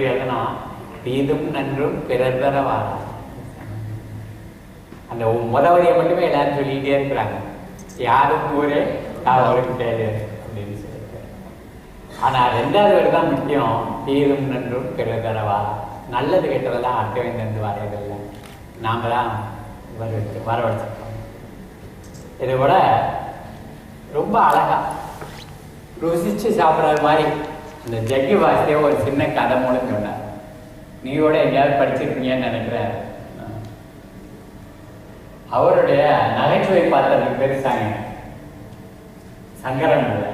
எப்படி எழுதணும் தீதும் நன்றும் பிறர் தர வாரா அந்த முத வரியை மட்டுமே எல்லாரும் சொல்லிக்கிட்டே இருக்கிறாங்க. யாரும் ஊரே அவருக்கு தேவை அப்படின்னு சொல்லிட்டு ஆனால் ரெண்டாவது வரி தான் முக்கியம். தீதும் நன்றும் பிறர் தர வாரா நல்லது கெட்டதெல்லாம் அட்டவை வேண்டியது வரையதில்லை நாம தான் வரவழைச்சு வரவழைச்சிருக்கோம். இதை விட ரொம்ப அழகா ருசிச்சு சாப்பிட்ற மாதிரி இந்த ஜக்கி வாசியே ஒரு சின்ன கதை மூலம் சொன்னார் நீயோட எங்கேயாவது படிச்சிருக்கீங்கன்னு நினைக்கிறேன். அவருடைய நகைச்சுவை பாத்திரத்துக்கு பெருசாங்க சங்கரம் இல்லை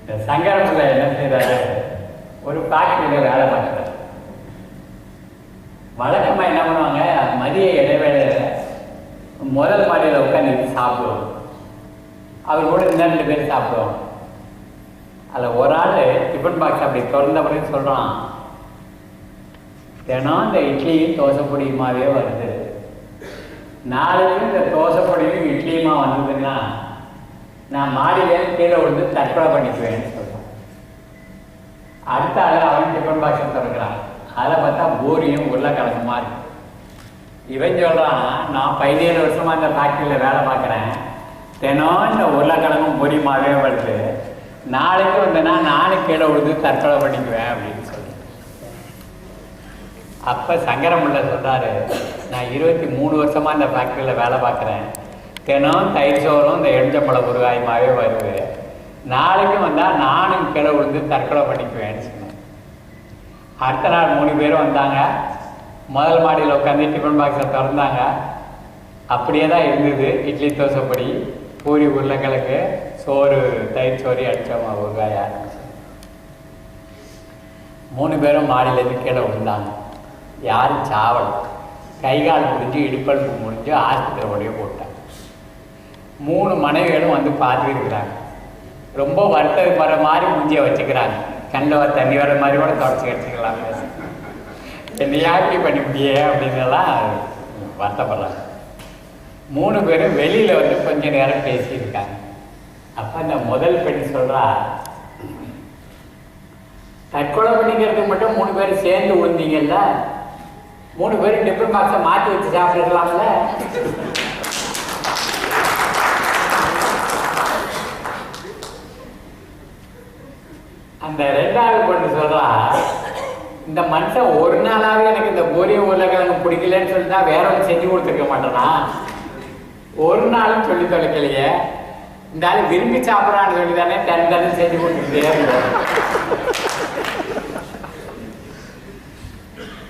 இந்த சங்கரம் என்ன செய்யறாரு ஒரு ஃபேக்டரியில் வேலை பார்க்குறாரு. வழக்கமாக என்ன பண்ணுவாங்க? மதிய இடைவேளையில் முதல் மாடியில் உட்காந்து சாப்பிடுவோம் அவர் கூட இந்த ரெண்டு பேர் சாப்பிடுவோம் அதில் ஒரு ஆள் டிஃபன் பாக்ஸ் அப்படி திறந்த பிறகு சொல்கிறான் தினம் இந்த இட்லியும் தோசை பொடியுமாவே வருது. நாளையும் இந்த தோசை பொடியும் இட்லியுமா வந்ததுன்னா நான் மாடியிலேருந்து கீழே விழுந்து தற்கொலை பண்ணிக்குவேன்னு சொல்கிறான் அடுத்த ஆள் அவன் டிஃபன் பாக்ஸை திறக்கிறான். அதில் பார்த்தா பூரியும் உருளைக்கிழங்குமா இருக்கு. இவன் சொல்கிறான் நான் பதினேழு வருஷமா இந்த ஃபேக்ட்ரியில் வேலை பார்க்குறேன். தினம் இந்த உருளைக்கிழங்கும் பொடியுமாவே வருது. நாளைக்கு வந்தேன்னா நானும் கீழே விழுந்து தற்கொலை பண்ணிக்குவேன் அப்படின்னு சொல்லி. அப்போ சங்கரமுள்ள சொல்கிறாரு நான் இருபத்தி மூணு வருஷமா இந்த ஃபேக்ட்ரியில் வேலை பார்க்குறேன். தினம் தயிர் சோறும் இந்த எலுஞ்சம்பழ உருவாயுமாவே வருது. நாளைக்கு வந்தால் நானும் கீழே விழுந்து தற்கொலை பண்ணிக்குவேன்னு சொன்னேன் அடுத்த நாள் மூணு பேரும் வந்தாங்க. முதல் மாடியில் உட்காந்து டிஃபன் பாக்ஸை திறந்தாங்க. அப்படியே தான் இருந்தது. இட்லி தோசைப்படி பூரி உருளைக்கிழங்கு சோறு தயிர் சோறு அடிச்சோமா ஊறுகாய் ஆரம்பிச்சு மூணு பேரும் மாடியிலேருந்து கீழே விழுந்தாங்க. யாரும் சாவல். கை கால் முடிஞ்சு இடுப்பழுப்பு முடிஞ்சு ஆஸ்பத்திரி உடைய போட்டாங்க. மூணு மனைவிகளும் வந்து பார்த்துட்டு இருக்கிறாங்க. ரொம்ப வருத்தது வர மாதிரி மூஞ்சிய வச்சுக்கிறாங்க. கண்ணில் வர தண்ணி வர மாதிரி கூட தொடச்சி வச்சுக்கலாம். என்னையா இப்படி பண்ணி முடியே அப்படின்னு வருத்தப்படுறாங்க. மூணு பேரும் வெளியில் வந்து கொஞ்சம் நேரம் பேசியிருக்காங்க. அப்ப இந்த முதல் பெண் சொல்றா தற்கொலை பண்ணிக்கிறதுக்கு மட்டும் மூணு பேரும் சேர்ந்து விழுந்தீங்கல்ல மூணு பேரும் டிஃபன் பாக்ஸை மாற்றி வச்சு சாப்பிட்டுக்கலாம்ல? அந்த ரெண்டாவது பொண்ணு சொல்றா இந்த மனுஷன் ஒரு நாளாவே எனக்கு இந்த பொரிய உருளைக்கிழங்கு பிடிக்கலன்னு சொல்லிட்டா வேற ஒன்று செஞ்சு கொடுத்துருக்க மாட்டேனா? ஒரு நாளும் சொல்லி தொலைக்கலையே. இந்த ஆள் விரும்பி சாப்பிட்றான்னு சொல்லி தானே தன் தனி செஞ்சு கொடுத்துட்டே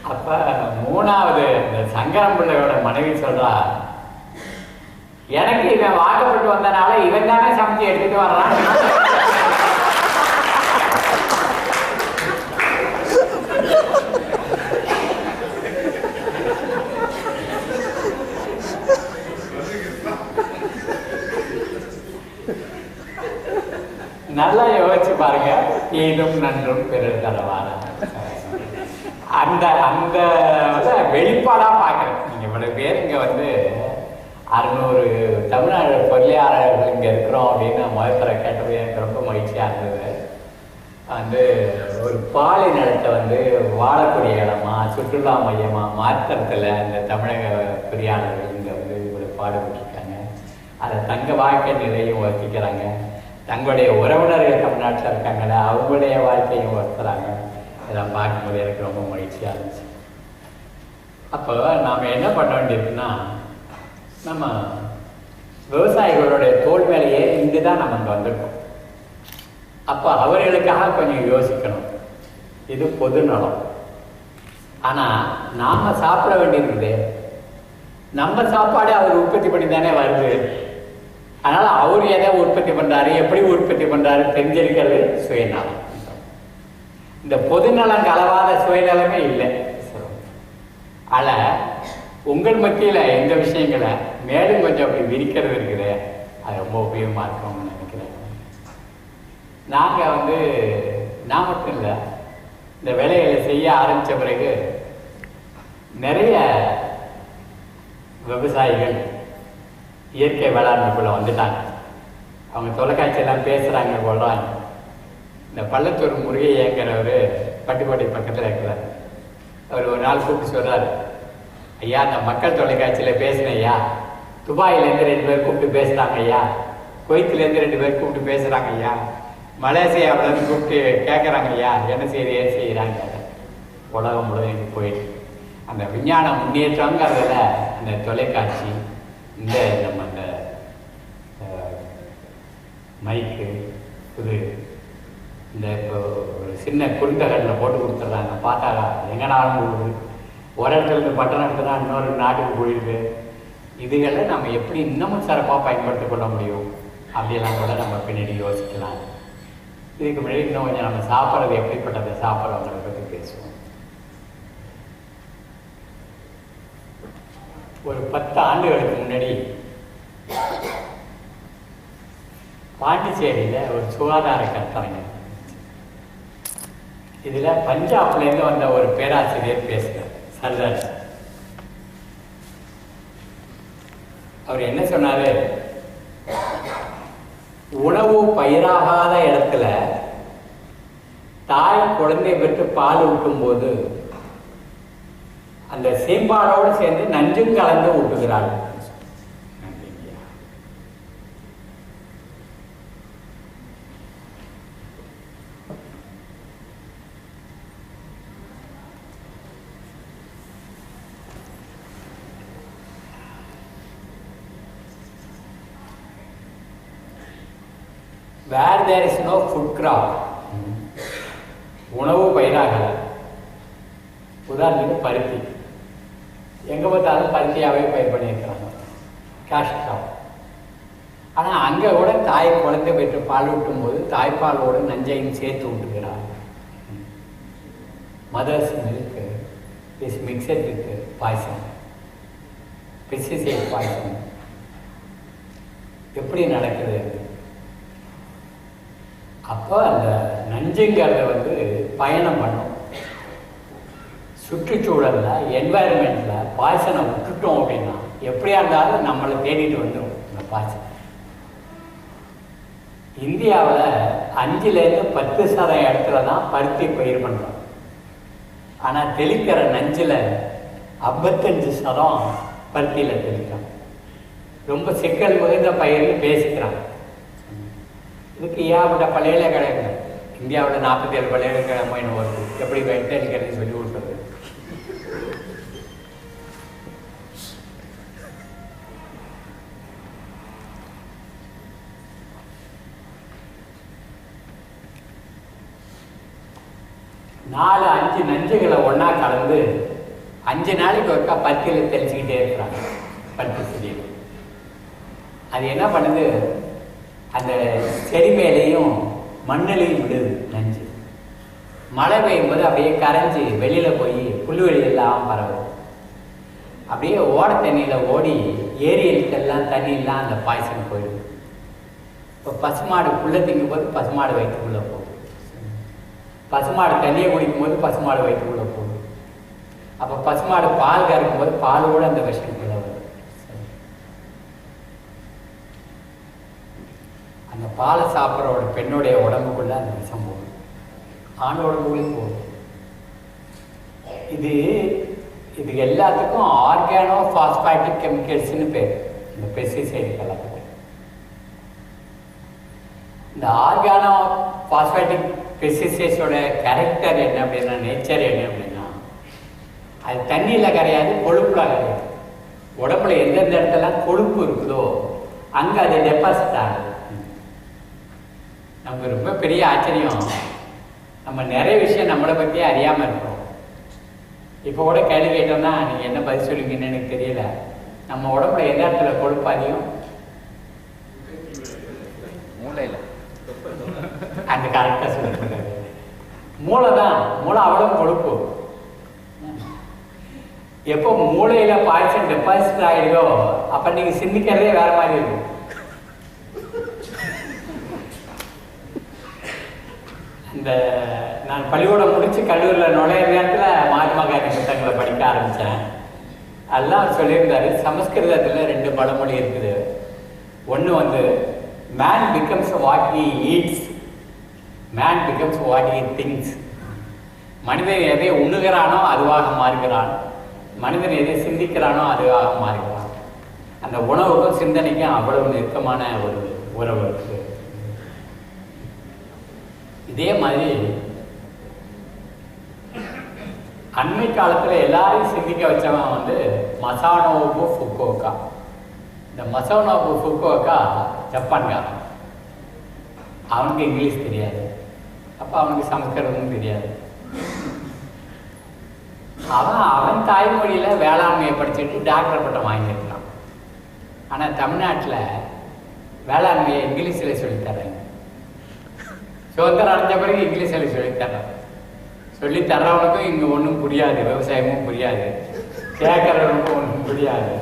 அப்ப மூணாவது இந்த சங்கரம் பிள்ளையோட மனைவி சொல்றா எனக்கு இவன் வாக்கப்பட்டு வந்தனால இவன் தானே சமைச்சு எடுத்துட்டு வர்றான் நல்லா யோசிச்சு பாருங்க. தீதும் நன்றும் பிறர் தரவார அந்த அந்த வெளிப்பாடா பார்க்குறேன். நீங்க இவ்வளவு பேர் இங்க வந்து அறுநூறு தமிழ்நாடு பொருளியாளர்கள் இங்க இருக்கிறோம் அப்படின்னு முதல் தர எனக்கு ரொம்ப மகிழ்ச்சியா இருந்தது. வந்து ஒரு பாலை நிலத்தை வந்து வாழக்கூடிய இடமா சுற்றுலா மையமா மாற்றத்துல இந்த தமிழக பொறியாளர்கள் இங்க வந்து இவ்வளவு பாடுபட்டிருக்காங்க. அதை தங்க வாழ்க்கை நிலையும் வசிக்கிறாங்க தங்களுடைய உறவினர்கள் தமிழ்நாட்டில் இருக்காங்களே அவங்களுடைய வாழ்க்கையும் ஒருத்தராங்க இதெல்லாம் பார்க்கும்போது எனக்கு ரொம்ப மகிழ்ச்சியாக இருந்துச்சு. அப்போ நாம் என்ன பண்ண வேண்டியதுன்னா நம்ம விவசாயிகளுடைய தோல் மேலேயே இங்கு தான் நம்ம இங்கே வந்திருக்கோம். அப்போ அவர்களுக்காக கொஞ்சம் யோசிக்கணும். இது பொது நலம். ஆனால் நாம் சாப்பிட வேண்டியிருக்குது. நம்ம சாப்பாடு அவர் உற்பத்தி பண்ணி தானே வருது. அதனால அவர் எதை உற்பத்தி பண்றாரு எப்படி உற்பத்தி பண்றாரு தெரிஞ்சிருக்கிறது சுயநலம். இந்த பொதுநலம் கலவாத சுயநலமே இல்லை. ஆனா உங்கள் மத்தியில இந்த விஷயங்களை மேலும் கொஞ்சம் அப்படி விரிக்கிறது இருக்குது அது ரொம்ப உபயோகமா இருக்கும்னு நினைக்கிறேன். நாங்க வந்து நான் மட்டும் இல்லை இந்த வேலைகளை செய்ய ஆரம்பிச்ச பிறகு நிறைய விவசாயிகள் இயற்கை வேளாண்மைக்குள்ளே வந்துட்டாங்க. அவங்க தொலைக்காட்சியெல்லாம் பேசுகிறாங்க கொள்றாங்க இந்த பள்ளத்தூர் முருகையங்கிறவர் பட்டுக்கோட்டை பக்கத்தில் இருக்கிறார். அவர் ஒரு நாள் கூப்பிட்டு சொல்கிறார் ஐயா இந்த மக்கள் தொலைக்காட்சியில் பேசினேன் ஐயா. துபாயிலேருந்து ரெண்டு பேர் கூப்பிட்டு பேசுகிறாங்க ஐயா. கொய்த்துலேருந்து ரெண்டு பேர் கூப்பிட்டு பேசுகிறாங்க ஐயா. மலேசியாவிலேருந்து கூப்பிட்டு கேட்குறாங்க ஐயா. என்ன செய்யுது ஏன் செய்கிறாங்க? உலகம் முழுவதும் போயிட்டு. அந்த விஞ்ஞான முன்னேற்றங்கிறதுல அந்த தொலைக்காட்சி இந்த நம்ம அந்த அஹ், மைக்கு இது இந்த இப்போ ஒரு சின்ன குறுந்தகடில் போட்டு கொடுத்துட்றாங்க பார்த்தாரா? எங்கனாலும் போகுது ஒரு இடத்துல இருந்து பட்டம் இன்னொரு நாட்டுக்கு போயிடுது இதுகளை நம்ம எப்படி இன்னமும் சிறப்பாக பயன்படுத்திக் கொள்ள முடியும்? அப்படியெல்லாம் கூட நம்ம பின்னாடி யோசிக்கலாம். இதுக்கு முன்னாடி இன்னும் கொஞ்சம் நம்ம சாப்பிட்றது எப்படிப்பட்டதை சாப்பிட்றவங்களை பற்றி பேசுவோம். ஒரு பத்து ஆண்டுகளுக்கு முன்னாடி பாண்டிச்சேரியில் ஒரு சுகாதார கட்டளைஞர் இதில் பஞ்சாப்லேருந்து வந்த ஒரு பேராசிரியர் பேசுகிறார் சர்தார் அவர் என்ன சொன்னாரு? உணவு பயிராகாத இடத்துல தாய் குழந்தை பெற்று பால் ஊட்டும் போது அந்த சேம்பாடோடு சேர்ந்து நஞ்சும் கலந்து ஊட்டுகிறாள் where there is no food crop உணவு பயிராகல. உதாரணத்துக்கு பருத்தி. எங்கே பார்த்தாலும் பருத்தியாகவே பயிர் பண்ணியிருக்கிறாங்க கேஷ் கிராப் ஆனால் அங்கே கூட தாய் குழந்தை பெற்று பால் ஊட்டும் போது தாய்ப்பாலோடு நஞ்சையும் சேர்த்து விட்டுக்கிறார் mother's milk is mixed with poison pesticide poison எப்படி நடக்குது? அப்போ அந்த நஞ்சுங்கிறத வந்து பயணம் பண்ணும். சுற்றுச்சூழலில் என்வாயர்மெண்ட்டில் பாய்சனை விட்டுட்டோம் அப்படின்னா எப்படியா இருந்தாலும் நம்மளை தேடிட்டு வந்துடும் இந்த பாய்சன். இந்தியாவில் அஞ்சுலேருந்து பத்து சதம் இடத்துல தான் பருத்தி பயிர் பண்ணுறோம் ஆனால் தெளிக்கிற நஞ்சில் ஐம்பத்தஞ்சு சதம் பருத்தியில் தெளிக்கிறோம். ரொம்ப சிக்கல் மிகுந்த பயிர்னு பேசிக்கிறாங்க. இதுக்கு ஏகப்பட்ட பல்கலைக்கழகங்கள் இந்தியாவில் நாற்பத்தி ஏழு பல்கலைக்கழகம் வருது? எப்படி தெளிக்கிறது சொல்லி கொடுத்தது? நாலு அஞ்சு நஞ்சுகளை ஒன்றா கலந்து அஞ்சு நாளைக்கு ஒருக்கா பத்தியில் தெளிச்சுக்கிட்டே இருக்கிறாங்க. பத்து செடியில் அது என்ன பண்ணுது? அந்த செடி மேலேயும் மண்ணிலையும் விடுது நஞ்சு. மழை பெய்யும் போது அப்படியே கரைஞ்சி வெளியில் போய் புல்வெளி எல்லாம் பரவும். அப்படியே ஓட தண்ணியில் ஓடி ஏரியலுக்கெல்லாம் தண்ணியெல்லாம் அந்த பாய்சன் போயிடும். இப்போ பசுமாடு புல்லை திங்கும் போது பசுமாடு வயிற்றுக்குள்ளே போகுது பசுமாடு தண்ணியை குடிக்கும் போது பசுமாடு வயிற்றுக்குள்ளே போகுது அப்போ பசுமாடு பால் கறக்கும் போது பால் கூட அந்த விஷயம் வருது அந்த பாலை சாப்பிட்றோட பெண்ணுடைய உடம்புக்குள்ள அந்த விஷம் போகும். ஆண் உடம்புக்குள்ளேயும் போகும். இது இது எல்லாத்துக்கும் ஆர்கானோ பாஸ்பாட்டிக் கெமிக்கல்ஸ்னு பேர். இந்த பெஸ்டிசைடு எல்லாத்துக்கும். இந்த ஆர்கானோ பாஸ்பாட்டிக் பெஸ்டிசைட்ஸோட கேரக்டர் என்ன அப்படின்னா நேச்சர் என்ன அப்படின்னா அது தண்ணியில் கரையாது கொழுப்பில் கரையாது. உடம்புல எந்தெந்த இடத்துல கொழுப்பு இருக்குதோ அங்கே அது டெபாசிட் ஆகுது. நமக்கு ரொம்ப பெரிய ஆச்சரியம். நம்ம நிறைய விஷயம் நம்மளை பற்றியே அறியாமல் இருக்கிறோம். இப்போ கூட கேள்வி கேட்டோம்னா நீங்கள் என்ன பதில் சொல்லுவீங்கன்னு எனக்கு தெரியல. நம்ம உடம்புல எந்த இடத்துல கொழுப்பு அதிகம்? மூளையில். அந்த கரெக்டாக சொல்லிருக்காரு மூளை தான் மூளை அவ்வளோ கொழுப்பு. எப்போ மூளையில பாய்ச்சல் டெபாசிட் ஆகிடுதோ அப்போ நீங்கள் சிந்திக்கிறதே வேற மாதிரி இருக்கும் இந்த நான் பள்ளிக்கூடம் முடிச்சு கல்லூரியில் நுழைய நேரத்தில் மகாத்மா காந்தி புத்தகங்களை படிக்க ஆரம்பித்தேன் அதெல்லாம் அவர் சொல்லியிருந்தாரு. சமஸ்கிருதத்தில் ரெண்டு பழமொழி இருக்குது. ஒன்று வந்து man becomes what he eats man becomes what he thinks மனிதன் எதை உண்ணுகிறானோ அதுவாக மாறுகிறான். மனிதன் எதை சிந்திக்கிறானோ அதுவாக மாறுகிறான். அந்த உணவுக்கும் சிந்தனைக்கும் அவ்வளவு நெருக்கமான ஒரு உறவு இருக்குது இதே மாதிரி அண்மை காலத்தில் எல்லாரையும் சிந்திக்க வச்சவன் வந்து மசானோபு ஃபுக்கோக்கா இந்த மசானோபு ஃபுக்கோக்கா ஜப்பான்காரன். அவனுக்கு இங்கிலீஷ் தெரியாது. அப்போ அவனுக்கு சமஸ்கிருதமும் தெரியாது. அவன் அவன் தாய்மொழியில வேளாண்மையை படிச்சுட்டு டாக்டர் பட்டம் வாங்கியிருக்கான். ஆனால் தமிழ்நாட்டில் வேளாண்மையை இங்கிலீஷில் சொல்லித்தர்றாங்க சுதந்திரம் அடைஞ்ச பிறகு இங்கிலீஷில் சொல்லித்தர்றான் சொல்லி தர்றவனுக்கும் இங்கே ஒன்றும் புரியாது விவசாயமும் புரியாது. கேட்குறவனுக்கும் ஒன்றும் புரியாது.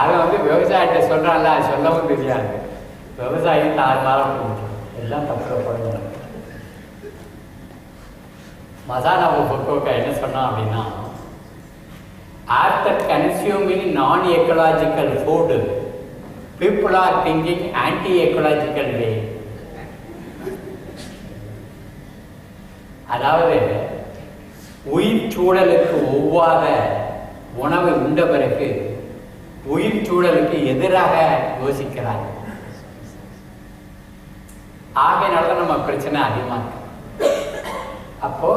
அதை வந்து விவசாயத்தை சொல்கிறான்ல அது சொல்லவும் தெரியாது. விவசாயம் தார் போட்டு எல்லாம் தப்பு மசாலா மசாலாவை பொக்கோக்கா என்ன சொன்னான் அப்படின்னா after consuming non ecological food people are thinking anti ecological way அதாவது உயிர் சூழலுக்கு ஒவ்வாத உணவை உண்ட பிறகு உயிர் சூழலுக்கு எதிராக யோசிக்கிறாங்க ஆகையினால தான் நம்ம பிரச்சனை அதிகமாக இருக்கு. அப்போ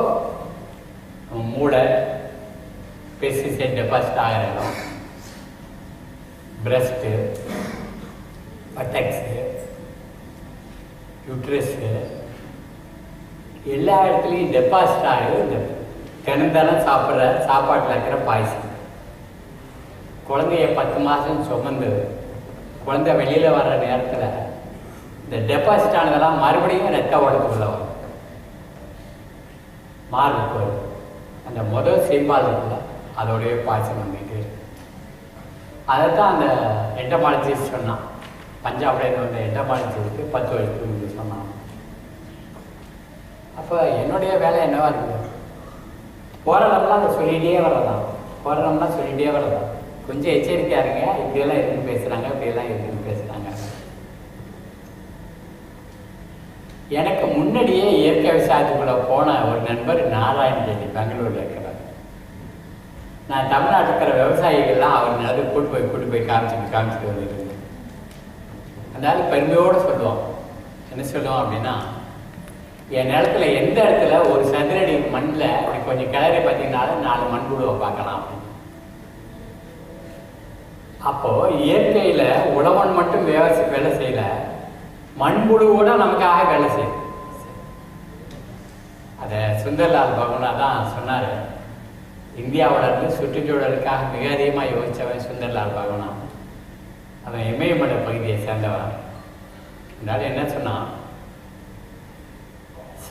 மூளை பெஸ்டிசைட் டெபாசிட் ஆகிற இடம் பிரஸ்ட்டு பட்டக்ஸு யூட்ரஸ்ஸு எல்லா இடத்துலையும் டெபாசிட் ஆகுது. இந்த தினந்தனம் சாப்பிட்ற சாப்பாட்டில் இருக்கிற பாய்சன். குழந்தைய பத்து மாதம் சுமந்து குழந்தை வெளியில் வர்ற நேரத்தில் இந்த டெபாசிட் ஆனதெல்லாம் மறுபடியும் ரத்த உடம்புக்குள்ள வரும். மார்பு வரும் அந்த முதல் செய்பால் இருக்குல்ல அதோடைய பாய்ச்சல் வந்துட்டு அதை அதைத்தான் அந்த எண்டமாலஜிஸ்ட் சொன்னான். பஞ்சாப்லேருந்து வந்த எண்டமாலஜிஸ்ட்டு பத்து வயசுக்கு முன்னாடி சொன்னான். அப்போ என்னுடைய வேலை என்னவா இருக்குது போராடம்லாம் அதை சொல்லிகிட்டே வரதான் போராடம்லாம் சொல்லிகிட்டே வரதான் கொஞ்சம் எச்சரிக்கையாக இருங்க. இப்படியெல்லாம் இருக்குன்னு பேசுகிறாங்க இப்படியெல்லாம் இருக்குன்னு பேசுகிறாங்க எனக்கு முன்னாடியே இயற்கை விவசாயத்துக்குள்ள போன ஒரு நண்பர் நாராயண ரெட்டி இருக்கிறார். நான் தமிழ்நாட்டில் இருக்கிற விவசாயிகள்லாம் அவர் நிலத்துக்கு கூட்டு போய் கூட்டு போய் காமிச்சிட்டு காமிச்சிட்டு வந்துட்டு இருந்தேன். அதனால பெருமையோடு சொல்லுவோம் என்ன சொல்லுவோம் அப்படின்னா என் நிலத்துல எந்த இடத்துல ஒரு சதுரடி மண்ணில் அப்படி கொஞ்சம் கிளறி பார்த்தீங்கன்னாலும் நாலு மண்புழுவை பார்க்கலாம். அப்போது அப்போ இயற்கையில உழவன் மட்டும் வேலை வேலை செய்யல மண்புழு கூட நமக்காக வேலை செய்யுது அதை சுந்தர்லால் பகவனா தான் சொன்னாரு. இந்தியாவோட இருந்து சுற்றுச்சூழலுக்காக மிக அதிகமாக யோசிச்சவன் சுந்தர்லால் பகவனா. அவன் இமயமலை பகுதியை சேர்ந்தவன். இருந்தாலும் என்ன சொன்னான்?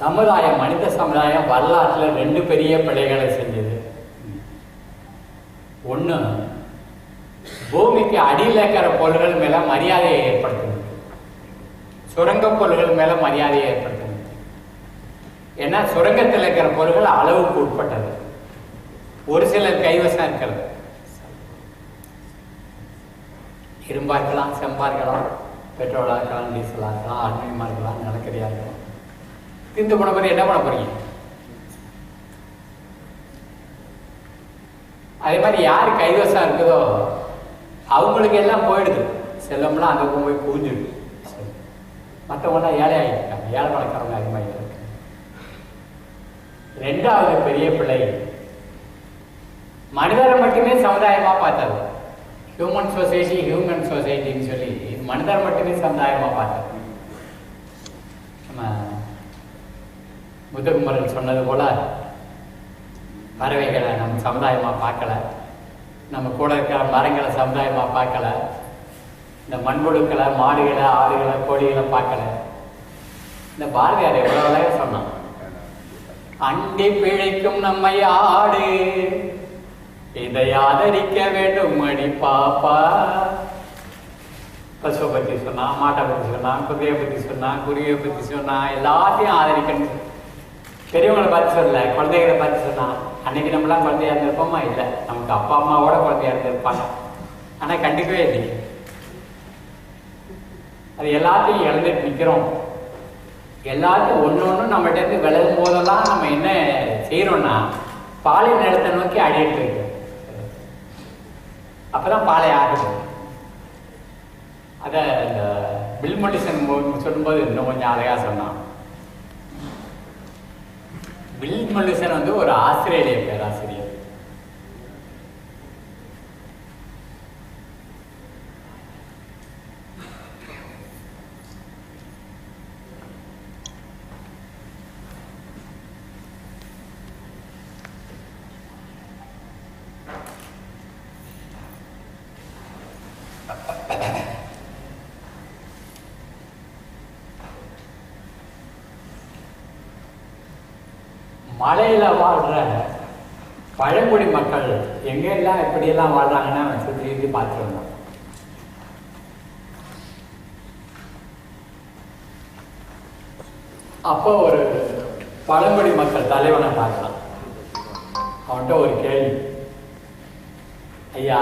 சமுதாயம் மனித சமுதாயம் வரலாற்றில் ரெண்டு பெரிய பிழைகளை செஞ்சது. ஒன்று பூமிக்கு அடியில் இருக்கிற பொருள்கள் மேலே மரியாதையை ஏற்படுத்துது. சுரங்க பொருள்கள் மேலே மரியாதையை ஏற்படுத்துது. ஏன்னா சுரங்கத்தில் இருக்கிற பொருள்கள் அளவுக்கு உட்பட்டது. ஒரு சிலர் கைவசம் இருக்கிறது. இரும்பா இருக்கலாம் செம்பா இருக்கலாம் பெட்ரோலாக இருக்கலாம் டீசலாக இருக்கலாம் அலுமினியமா இருக்கலாம் நிலக்கரியாக இருக்கலாம் திண்டு போன பிறகு என்ன பண்ண போறீங்க? அதே மாதிரி யார் கைவசம் இருக்குதோ அவங்களுக்கு எல்லாம் போயிடுது. செல்லம்லாம் அந்த போய் புரிஞ்சிடுது மற்றவங்களாம் ஏழை ஆகிட்டாங்க. ஏழை பணக்காரங்க அதிகமாக இருக்கு. ரெண்டாவது பெரிய பிள்ளை மனிதரை மட்டுமே சமுதாயமா பார்த்தது. ஹியூமன் சொசைட்டி ஹியூமன் சொசைட்டின்னு சொல்லி மனிதரை மட்டுமே சமுதாயமா பார்த்தது நம்ம முத்துக்குமரன் சொன்னது போல பறவைகளை நம்ம சமுதாயமாக பார்க்கல. நம்ம கூட இருக்கிற மரங்களை சமுதாயமாக பார்க்கல. இந்த மண்புழுக்களை மாடுகளை ஆடுகளை கோழிகளை பார்க்கல. இந்த பாரதியார் எவ்வளவு சொன்னான். அண்டி பிழைக்கும் நம்மை ஆடு. இதை ஆதரிக்க வேண்டும் அடி பாப்பா. பசுவை பத்தி சொன்னான் மாட்டை பத்தி சொன்னான் குதிரையை பத்தி சொன்னான் குருவியை பத்தி சொன்னான் எல்லாத்தையும் ஆதரிக்கணும். பெரியவங்களை பார்த்து சொல்லல குழந்தைகளை பார்த்து சொன்னான் அன்னைக்கு நம்மளாம் குழந்தையா இருந்திருப்போமா? இல்லை நமக்கு அப்பா அம்மாவோட குழந்தையா இருந்திருப்பாங்க. ஆனா கண்டுக்கவே இல்லை. அது எல்லாத்தையும் இழந்துட்டு நிக்கிறோம். எல்லாத்தையும் ஒன்று ஒன்று நம்மகிட்ட இருந்து விலகும் போதெல்லாம் நம்ம என்ன செய்கிறோம்னா பாலை நிலத்தை நோக்கி அடிட்டு இருக்கு அப்பதான் பாலை ஆகுது. அதை இந்த பில் மொழிசன் சொல்லும்போது இன்னும் கொஞ்சம் அழகா சொன்னான். பில் மொழிசன் வந்து ஒரு ஆஸ்திரேலிய பேராசிரியர். பழங்குடி மக்கள் எங்கெல்லாம் எப்படியெல்லாம் வாழ்றாங்கன்னா அவன் சுற்றி சுற்றி பார்த்துருந்தோம் அப்போ ஒரு பழங்குடி மக்கள் தலைவனை பார்க்கலாம் அவன்கிட்ட ஒரு கேள்வி. ஐயா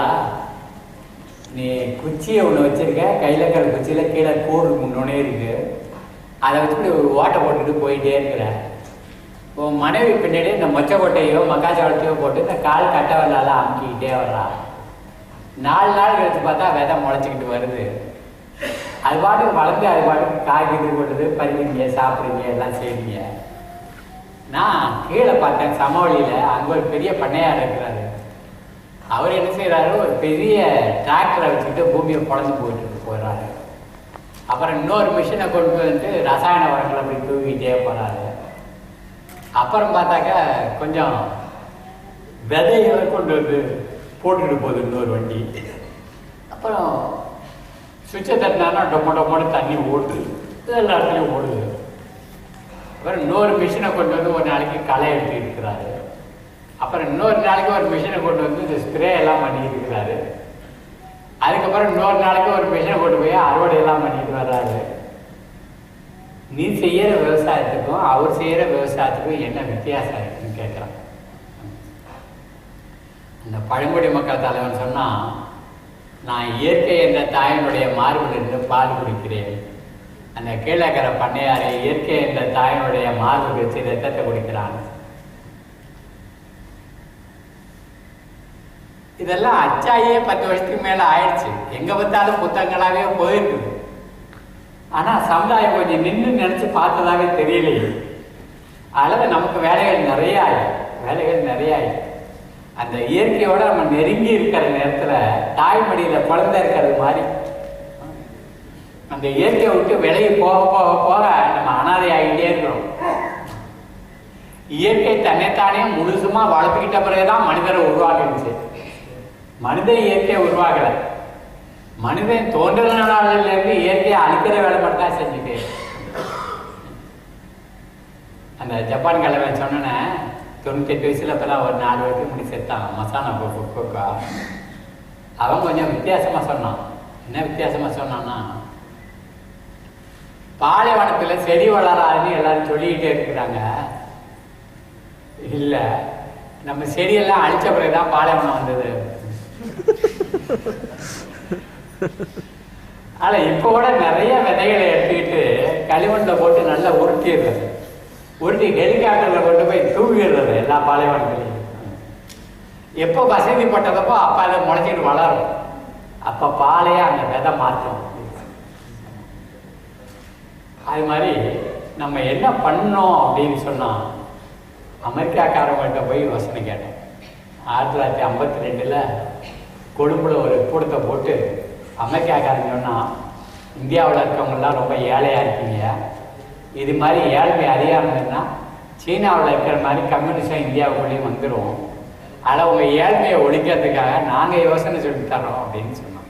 நீ குச்சியை ஒன்று வச்சிருக்க? கையில் இருக்கிற குச்சியில் கீழே கூடு முன்னோனே இருக்கு. அதை வச்சுட்டு ஒரு ஓட்டை போட்டுட்டு போயிட்டே இருக்கிற. உன் மனைவி பின்னாடி இந்த மொச்சை கொட்டையோ மக்காச்சோளத்தையோ போட்டு இந்த கால் கட்ட வரலால அமுக்கிக்கிட்டே வர்றா. நாலு நாள் கழித்து பார்த்தா விதை முளைச்சிக்கிட்டு வருது. அது பாட்டுக்கு வளர்ந்து அது பாட்டுக்கு காய்கறி போட்டுது பறிக்கிறீங்க சாப்பிட்றீங்க எல்லாம் செய்றீங்க. நான் கீழே பார்த்தேன் சமவெளியில் அங்கே ஒரு பெரிய பண்ணையார் இருக்கிறாரு. அவர் என்ன செய்கிறாரு ஒரு பெரிய டிராக்டரை வச்சுக்கிட்டு பூமியை குழந்து போயிட்டு போயிடுறாரு அப்புறம் இன்னொரு மிஷினை கொண்டு வந்துட்டு ரசாயன உரங்களை அப்படி தூக்கிட்டே போகிறாரு அப்புறம் பார்த்தாக்கா கொஞ்சம் விதைகளை கொண்டு வந்து போட்டுட்டு போகுது இன்னொரு வண்டி. அப்புறம் சுவிட்சை தட்டினா டொம்ம டொம்மோன்னு தண்ணி ஓடுது. எல்லா இடத்துலையும் ஓடுது. அப்புறம் இன்னொரு மிஷினை கொண்டு வந்து ஒரு நாளைக்கு களை எடுத்து இருக்கிறாரு. அப்புறம் இன்னொரு நாளைக்கு ஒரு மிஷினை கொண்டு வந்து இந்த ஸ்ப்ரே எல்லாம் பண்ணிக்கிட்டு இருக்கிறாரு. அதுக்கப்புறம் இன்னொரு நாளைக்கு ஒரு மிஷினை கொண்டு போய் அறுவடை எல்லாம் பண்ணிட்டு வர்றாரு. நீ செய்யற விவசாயத்துக்கும் அவர் செய்யற விவசாயத்துக்கும் என்ன வித்தியாசம் இருக்குன்னு கேட்குறான். அந்த பழங்குடி மக்கள் தலைவன் சொன்னா நான் இயற்கை என்ற தாயினுடைய மார்பிலிருந்து பால் குடிக்கிறேன். அந்த கீழக்கிற பண்ணையாரை இயற்கை என்ற தாயினுடைய மார்பு வச்சு ரத்தத்தை குடிக்கிறான். இதெல்லாம் அச்சாயே பத்து வருஷத்துக்கு மேல ஆயிடுச்சு. எங்க பார்த்தாலும் புத்தகங்களாவே போயிருக்குது ஆனா சமுதாயம் கொஞ்சம் நின்று நினைச்சு பார்த்ததாவே தெரியலையே. அளவு நமக்கு வேலைகள் நிறைய ஆயிடும் வேலைகள் நிறைய ஆயிடும் அந்த இயற்கையோட நம்ம நெருங்கி இருக்கிற நேரத்துல தாய்மடியில குழந்தை இருக்கிறது மாதிரி. அந்த இயற்கையை விட்டு விலகி போக போக போக நம்ம அனாதை ஆகிட்டே இருக்கிறோம். இயற்கை தன்னைத்தானே முழுசுமா வளர்த்துக்கிட்ட பிறகுதான் மனிதரை உருவாக்குச்சு மனித இயற்கையை உருவாகலை மனிதன் தோன்றின நாளில இருந்து இயற்கையை அழிக்கிற வேலை மட்டும் தான் செஞ்சுட்டு. அந்த ஜப்பான் கலவன் தொண்ணூத்தி தொண்ணூத்தெட்டு வயசுல இப்பெல்லாம் ஒரு நாலு வயசுக்கு முடி செத்தான். மசானா கொக்கா அவன் கொஞ்சம் வித்தியாசமா சொன்னான். என்ன வித்தியாசமா சொன்னான்னா பாலைவனத்துல செடி வளராதுன்னு எல்லாரும் சொல்லிக்கிட்டே இருக்கிறாங்க. இல்ல நம்ம செடியெல்லாம் அழிச்ச பிறகுதான் பாலைவனம் வந்தது. ஆனா இப்போ கூட நிறைய விதைகளை எடுத்துக்கிட்டு களிமண்ணில் போட்டு நல்லா உருட்டிடுறது. உருட்டி ஹெலிகாப்டர்ல கொண்டு போய் தூவிடுறது எல்லா பாலைவனங்களையும். எப்போ வசதி பட்டதப்போ அப்போ அதை முளைச்சிட்டு வளரும். அப்போ பாலையா அந்த விதை மாற்றும் அது மாதிரி நம்ம என்ன பண்ணோம் அப்படின்னு சொன்னா அமெரிக்காக்காரவங்கள்ட்ட போய் யோசனை கேட்டேன். ஆயிரத்தி தொள்ளாயிரத்தி ஐம்பத்தி ரெண்டில் கொழும்புல ஒரு கூடத்தை போட்டு அமெரிக்காக்காரங்க சொன்னால் இந்தியாவில் இருக்கவங்கெல்லாம் ரொம்ப ஏழையாக இருக்கீங்க. இது மாதிரி ஏழ்மை அறியாமன்னா சீனாவில் இருக்கிற மாதிரி கம்யூனிஸ்டாக இந்தியாவுக்குள்ளேயும் வந்துடும் ஆனால் உங்கள் ஏழ்மையை ஒழிக்கிறதுக்காக நாங்கள் யோசனை சொல்லி தரோம் அப்படின்னு சொன்னோம்.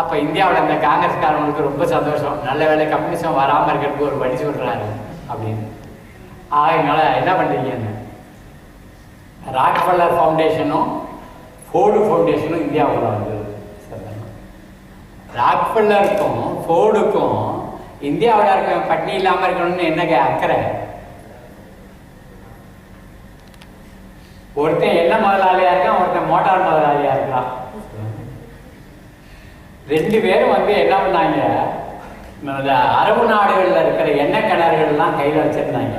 அப்போ இந்தியாவில் இந்த காங்கிரஸ்காரங்களுக்கு ரொம்ப சந்தோஷம். நல்ல வேலை கம்யூனிசம் வராமல் இருக்கிறதுக்கு ஒரு வழி சொல்கிறாரு அப்படின்னு. ஆகையினால என்ன பண்ணுறீங்கன்னு ராக்ஃபல்லர் ஃபவுண்டேஷனும் ஃபோர்டு ஃபவுண்டேஷனும் இந்தியாவுக்குள்ள வந்தது ராக்ஃபில்லருக்கும் ஃபோர்டுக்கும் இந்தியாவில் இருக்க பட்னி இல்லாமல் இருக்கணும்னு என்ன அக்கறை? ஒருத்தன் எண்ணெய் முதலாளியா இருக்கான் ஒருத்தன் மோட்டார் முதலாளியா இருக்கான். ரெண்டு பேரும் வந்து என்ன பண்ணாங்க? இந்த அரபு நாடுகளில் இருக்கிற எண்ணெய் கிணறுகள்லாம் கையில் வச்சிருந்தாங்க.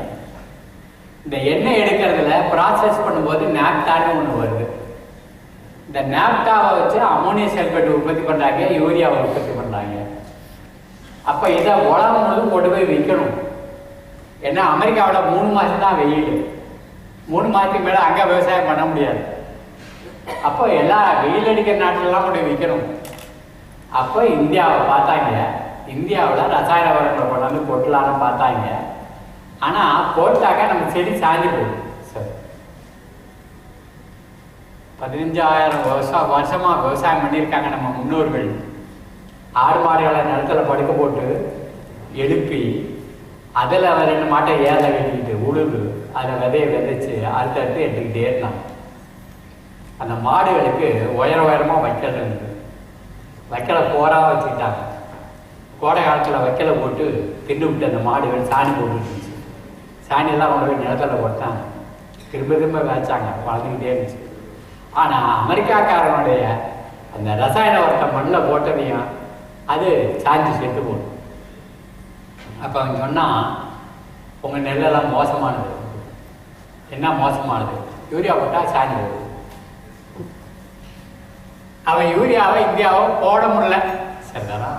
இந்த எண்ணெய் எடுக்கிறதுல ப்ராசஸ் பண்ணும்போது நாப்தான்னு ஒன்று வருது. இந்த நேப்டாவை வச்சு அமோனியம் சல்பேட் உற்பத்தி பண்ணுறாங்க யூரியாவை உற்பத்தி பண்ணுறாங்க அப்போ இதை உலகம் முழுவதும் கொண்டு போய் விற்கணும். ஏன்னா அமெரிக்காவில் மூணு மாதம் தான் வெயில். மூணு மாதத்துக்கு மேலே அங்கே விவசாயம் பண்ண முடியாது. அப்போ எல்லா வெயில் அடிக்கிற நாட்டிலலாம் கொண்டு போய் விற்கணும். அப்போ இந்தியாவை பார்த்தாங்க. இந்தியாவில் ரசாயன உரங்களை கொண்டாந்து கொட்டலான்னு பார்த்தாங்க. ஆனால் போட்டாக்கா நம்ம செடி சாஞ்சு போகுது சரி பதினஞ்சாயிரம் வருஷம் வருஷமாக விவசாயம் பண்ணியிருக்காங்க நம்ம முன்னோர்கள். ஆடு மாடுகளை நிலத்துல படுக்க போட்டு எழுப்பி அதில் ரெண்டு மாட்டை ஏதை கட்டிக்கிட்டு உழுது அதை விதையை விதைச்சு அடுத்து அடுத்து எடுத்துக்கிட்டே இருந்தாங்க. அந்த மாடுகளுக்கு உயர உயரமாக வைக்கல் இருந்தது வைக்கலை போராக வச்சுக்கிட்டாங்க. கோடை காலத்தில் வைக்கலை போட்டு தின்னு விட்டு அந்த மாடுகள் சாணி போட்டுருந்துச்சு சாணியெல்லாம் கொண்டு போய் நிலத்துல போட்டாங்க. திரும்ப திரும்ப வச்சாங்க வளர்ந்துக்கிட்டே இருந்துச்சு. ஆனால் அமெரிக்காக்காரனுடைய அந்த ரசாயன உரத்தை மண்ணில் போட்டதையும் அது சாஞ்சி செத்து போடும். அப்போ அவன் சொன்னால் உங்கள் நெல்லெல்லாம் மோசமானது. என்ன மோசமானது? யூரியா போட்டால் சாஞ்சி போடும் அவன் யூரியாவை இந்தியாவை போட முடியல. சரிதானா?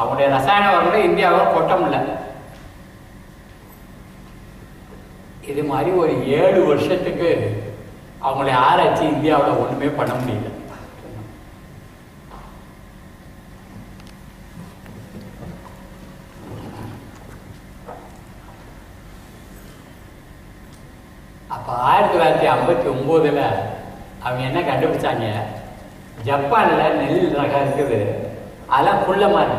அவனுடைய ரசாயன உரங்களை இந்தியாவை கொட்ட முடியல. இது மாதிரி ஒரு ஏழு வருஷத்துக்கு அவங்களை ஆராய்ச்சி இந்தியாவில் ஒன்றுமே பண்ண முடியல. அப்போ ஆயிரத்தி தொள்ளாயிரத்தி ஐம்பத்தி ஒம்போதில் அவங்க என்ன கண்டுபிடிச்சாங்க? ஜப்பானில் நெல் ரகம் இருக்குது. அதெல்லாம் புள்ள மாதிரி.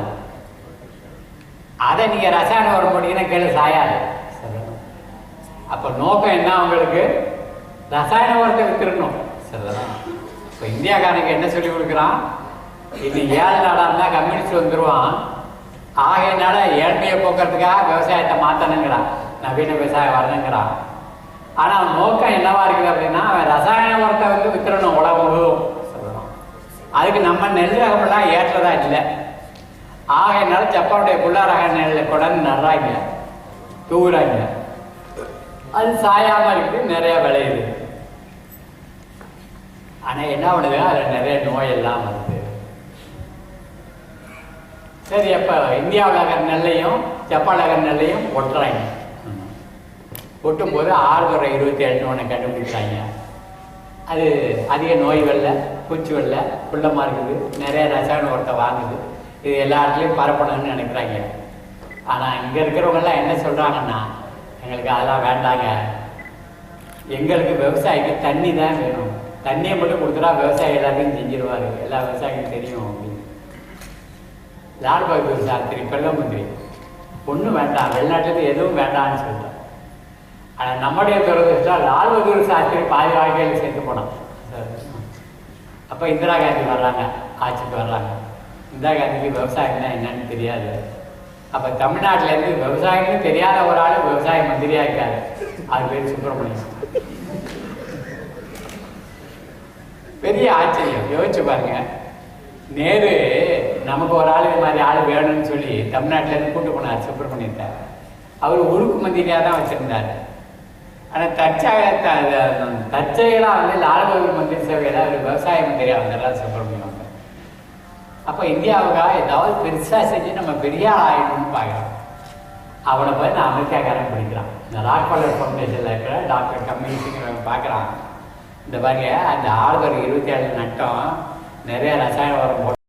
அதை நீங்கள் ரசாயன உரம் போட்டீங்கன்னா கேள்வி சாயாது. அப்போ நோக்கம் என்ன அவங்களுக்கு? ரசாயன உரத்தை விற்கிறணும் சரிதான். இப்போ இந்தியாக்காரனுக்கு என்ன சொல்லி கொடுக்குறான்? இது ஏழு நாடாக இருந்தால் கம்யூனிஸ்ட் வந்துடுவான் ஆகையினால ஏழ்மையை போக்குறதுக்காக விவசாயத்தை மாற்றணுங்கிறான் நவீன விவசாயம் வரணுங்கிறான் ஆனால் நோக்கம் என்னவா இருக்குது அப்படின்னா அவன் ரசாயன உரத்தை வந்து விற்கிறணும் உலகம் சொல்லலாம் அதுக்கு நம்ம நெல் ரகமெல்லாம் ஏற்றதா இல்லை. ஆகையினால ஜப்பானுடைய குள்ளா ரக நெல்லை கொண்டாந்து நடுறாங்க. தூவுறாங்க. அது சாயாம இருக்குது நிறைய விளையுது ஆனா என்ன பண்ணுதுன்னா அதில் நிறைய நோய் எல்லாம் வருது. சரி அப்ப இந்தியாவில் இருக்கிற நெல்லையும் ஜப்பான் இருக்கிற நெல்லையும் ஒட்டுறாங்க. ஒட்டும்போது ஆறுதொரை இருபத்தி ஏழு ஒன்று கண்டுபிடிச்சாங்க. அது அதிக நோய் வெள்ள பூச்சி வெள்ள குள்ளமாக இருக்குது நிறைய ரசாயன உரத்தை வாங்குது. இது எல்லா இடத்துலையும் பரப்பணும்னு நினைக்கிறாங்க. ஆனால் இங்கே இருக்கிறவங்கெல்லாம் என்ன சொல்கிறாங்கன்னா எங்களுக்கு அதெல்லாம் வேண்டாங்க. எங்களுக்கு விவசாயிக்கு தண்ணி தான் வேணும். தண்ணியை மட்டும் கொடுத்துட்டா விவசாயி எல்லாத்தையும் செஞ்சிருவாரு. எல்லா விவசாயிகளும் தெரியும் அப்படின்னு. லால் பகதூர் சாஸ்திரி பிரதம மந்திரி ஒன்றும் வேண்டாம். வெளிநாட்டுக்கு எதுவும் வேண்டாம்னு சொல்லிட்டான். ஆனால் நம்முடைய துரதிருஷ்டம் லால் பகதூர் சாஸ்திரி பாதி வாழ்க்கையில் சேர்த்து போனான். அப்போ இந்திரா காந்தி வர்றாங்க. ஆட்சிக்கு வர்றாங்க. இந்திரா காந்திக்கு விவசாயம்னா என்னன்னு தெரியாது. அப்போ தமிழ்நாட்டிலேருந்து விவசாயம்னு தெரியாத ஒரு ஆள் விவசாய மந்திரியா இருக்காரு. அது பேர் சுப்பிரமணியம் பெரிய ஆச்சரியம். யோசிச்சு பாருங்க. நேரு நமக்கு ஒரு ஆள் இது மாதிரி ஆள் வேணும்னு சொல்லி தமிழ்நாட்டிலேருந்து கூட்டு போனார் சுப்பிரமணியத்தை அவர் உருக்கு மந்திரியாக தான் வச்சிருந்தார். ஆனால் தற்சாக தற்செயலாக வந்து லால் பகதூர் மந்திரி சேவையில் அவர் விவசாய மந்திரியாக வந்தார் சுப்பிரமணியம் அப்போ இந்தியாவுக்காக ஏதாவது பெருசாக செஞ்சு நம்ம பெரிய ஆள் பார்க்குறோம் அவனை போய் நான் அமெரிக்காக்காரன் படிக்கிறான். இந்த ராக்பலர் ஃபவுண்டேஷனில் இருக்கிற டாக்டர் கம்யூனிஸ்டுங்கிறவங்க பார்க்குறான் இந்த பாருங்க அந்த ஆளுதர் இருபத்தி ஏழு நட்டம் நிறைய ரசாயன உரம் போட்டு